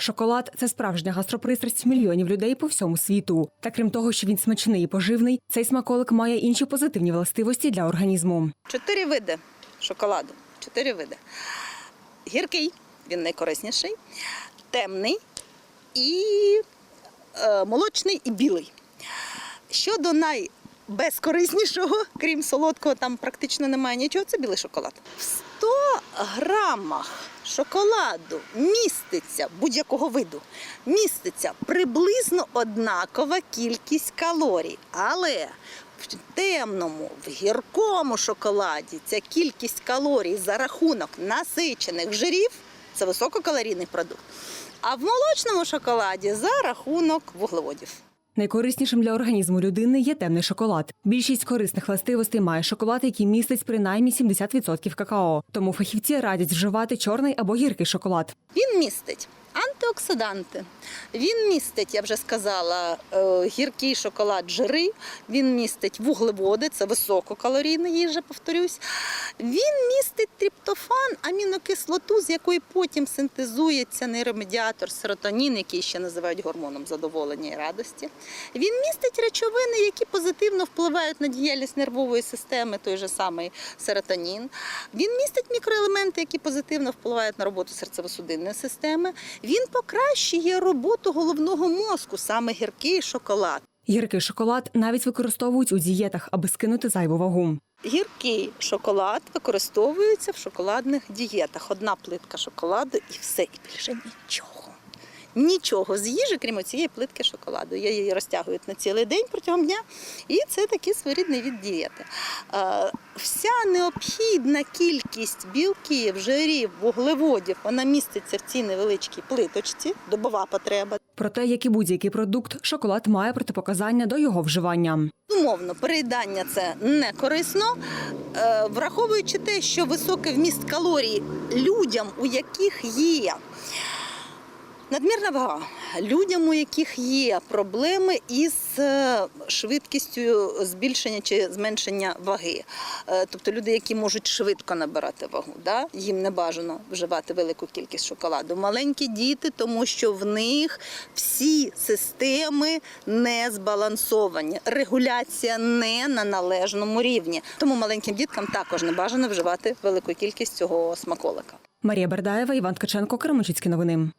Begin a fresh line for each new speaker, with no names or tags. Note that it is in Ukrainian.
Шоколад це справжня гастропристрасть мільйонів людей по всьому світу. Та крім того, що він смачний і поживний, цей смаколик має інші позитивні властивості для організму.
Чотири види шоколаду. Чотири види. Гіркий, він найкорисніший, темний і е, молочний і білий. Щодо найбезкориснішого, крім солодкого, там практично немає нічого, це білий шоколад. В 100 грамах шоколаду міститься будь-якого виду, міститься приблизно однакова кількість калорій. Але в темному, в гіркому шоколаді ця кількість калорій за рахунок насичених жирів це висококалорійний продукт. А в молочному шоколаді за рахунок вуглеводів.
Найкориснішим для організму людини є темний шоколад. Більшість корисних властивостей має шоколад, який містить принаймні 70% какао. Тому фахівці радять вживати чорний або гіркий шоколад.
Він містить антиоксиданти, він містить, я вже сказала, е, гіркий шоколад, жири, він містить вуглеводи, це висококалорійна їжа, повторюсь. Він містить триптофан, амінокислоту, з якої потім синтезується нейромедіатор серотонін, який ще називають гормоном задоволення і радості. Він містить речовини, які позитивно впливають на діяльність нервової системи, той же самий серотонін. Він містить мікроелементи, які позитивно впливають на роботу серцево-судинної системи. Він покращує роботу головного мозку, саме гіркий шоколад.
Гіркий шоколад навіть використовують у дієтах, аби скинути зайву вагу.
Гіркий шоколад використовується в шоколадних дієтах. Одна плитка шоколаду і все, і більше нічого. Нічого з їжі, крім цієї плитки шоколаду. Я її розтягують на цілий день протягом дня, і це такий своєрідний від дієти. Вся необхідна кількість білків, жирів, вуглеводів, вона міститься в цій невеличкій плиточці, добова потреба.
Проте, як і будь-який продукт, шоколад має протипоказання до його вживання.
Умовно, переїдання це не корисно, Е, враховуючи те, що високий вміст калорій людям, у яких є надмірна вага, людям, у яких є проблеми із е, швидкістю збільшення чи зменшення ваги. Е, Тобто люди, які можуть швидко набирати вагу, да? їм не бажано вживати велику кількість шоколаду. Маленькі діти, тому що в них всі системи не збалансовані, регуляція не на належному рівні. Тому маленьким діткам також не бажано вживати велику кількість цього смаколика.
Марія Бердаєва, Іван Ткаченко, Кременчуцькі новини.